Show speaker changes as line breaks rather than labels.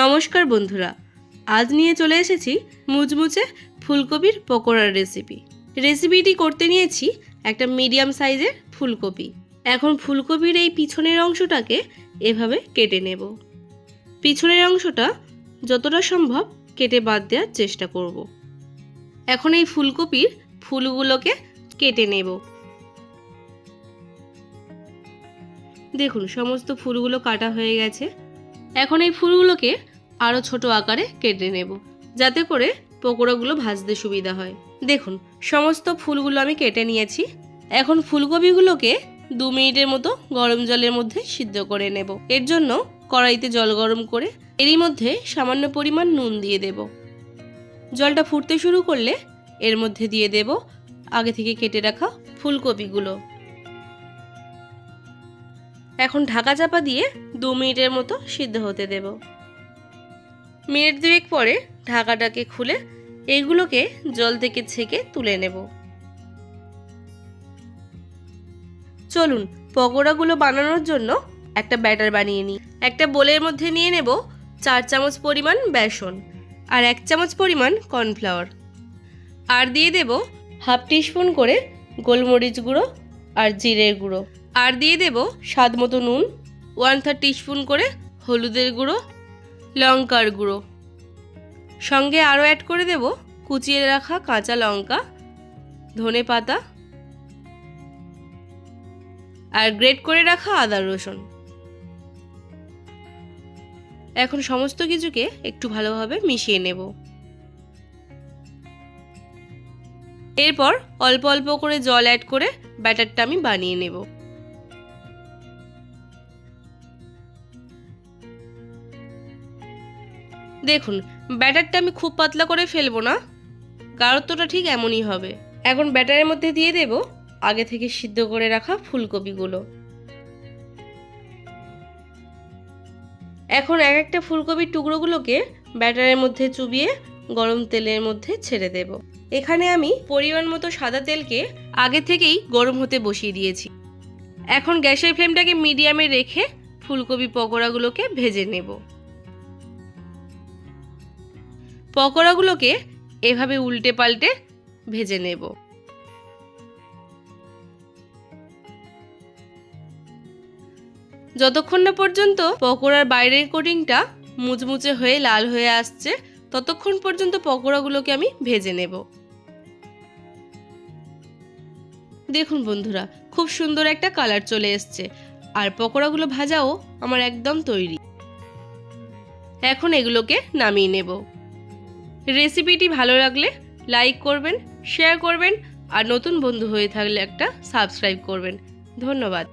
নমস্কার বন্ধুরা, আজ নিয়ে চলে এসেছি মুচমুচে ফুলকপির পকোড়ার রেসিপি রেসিপিটি করতে নিয়েছি একটা মিডিয়াম সাইজের ফুলকপি। এখন ফুলকপির এই পিছনের অংশটাকে এভাবে কেটে নেব। পিছনের অংশটা যতটা সম্ভব কেটে বাদ দেওয়ার চেষ্টা করব। এখন এই ফুলকপির ফুলগুলোকে কেটে নেব। দেখুন, সমস্ত ফুলগুলো কাটা হয়ে গেছে। এখন এই ফুলগুলোকে আরও ছোট আকারে কেটে নেব, যাতে করে পকোড়াগুলো ভাজতে সুবিধা হয়। দেখুন, সমস্ত ফুলগুলো আমি কেটে নিয়েছি। এখন ফুলকপিগুলোকে দু মিনিটের মতো গরম জলের মধ্যে সিদ্ধ করে নেব। এর জন্য কড়াইতে জল গরম করে এরই মধ্যে সামান্য পরিমাণ নুন দিয়ে দেব। জলটা ফুটতে শুরু করলে এর মধ্যে দিয়ে দেব আগে থেকে কেটে রাখা ফুলকপিগুলো। এখন ঢাকা চাপা দিয়ে দু মিনিটের মতো সিদ্ধ হতে দেব। মিনিট দুয়েক পরে ঢাকাটাকে খুলে এইগুলোকে জল থেকে ছেঁকে তুলে নেব। চলুন, পকোড়াগুলো বানানোর জন্য একটা ব্যাটার বানিয়ে নিই। একটা বোলের মধ্যে নিয়ে নেব চার চামচ পরিমাণ বেসন আর এক চামচ পরিমাণ কর্নফ্লাওয়ার। আর দিয়ে দেব হাফ টিস্পুন করে গোলমরিচ গুঁড়ো আর জিরের গুঁড়ো। আর দিয়ে দেব স্বাদ মতো নুন ওয়ান থার্ড টিস্পুন করে হলুদের গুঁড়ো, লঙ্কার গুঁড়ো। সঙ্গে আরও অ্যাড করে দেব কুচিয়ে রাখা কাঁচা লঙ্কা, ধনে পাতা আর গ্রেট করে রাখা আদা রসুন। এখন সমস্ত কিছুকে একটু ভালোভাবে মিশিয়ে নেব। এরপর অল্প অল্প করে জল অ্যাড করে ব্যাটারটা আমি বানিয়ে নেব। দেখুন, ব্যাটারটা আমি খুব পাতলা করে ফেলব না। গাঢ়ত্বটা ঠিক এমনই হবে। এখন ব্যাটারের মধ্যে দিয়ে দেব আগে থেকে সিদ্ধ করে রাখা ফুলকপিগুলো। এখন এক একটা ফুলকপির টুকরোগুলোকে ব্যাটারের মধ্যে চুবিয়ে গরম তেলের মধ্যে ছেড়ে দেব। এখানে আমি পরিমাণ মতো সাদা তেলকে আগে থেকেই গরম হতে বসিয়ে দিয়েছি। এখন গ্যাসের ফ্লেমটাকে মিডিয়ামে রেখে ফুলকপি পকোড়াগুলোকে ভেজে নেব। পকোড়াগুলোকে এভাবে উল্টে পাল্টে ভেজে নেব। যতক্ষণ না পর্যন্ত পকোড়ার বাইরের কোটিংটা মুচমুচে হয়ে লাল হয়ে আসছে, ততক্ষণ পর্যন্ত পকোড়াগুলোকে আমি ভেজে নেব। দেখুন বন্ধুরা, খুব সুন্দর একটা কালার চলে এসছে, আর পকোড়াগুলো ভাজাও আমার একদম তৈরি। এখন এগুলোকে নামিয়ে নেব। রেসিপিটি ভালো লাগলে লাইক করবেন শেয়ার করবেন, আর নতুন বন্ধু হয়ে থাকলে একটা সাবস্ক্রাইব করবেন। ধন্যবাদ।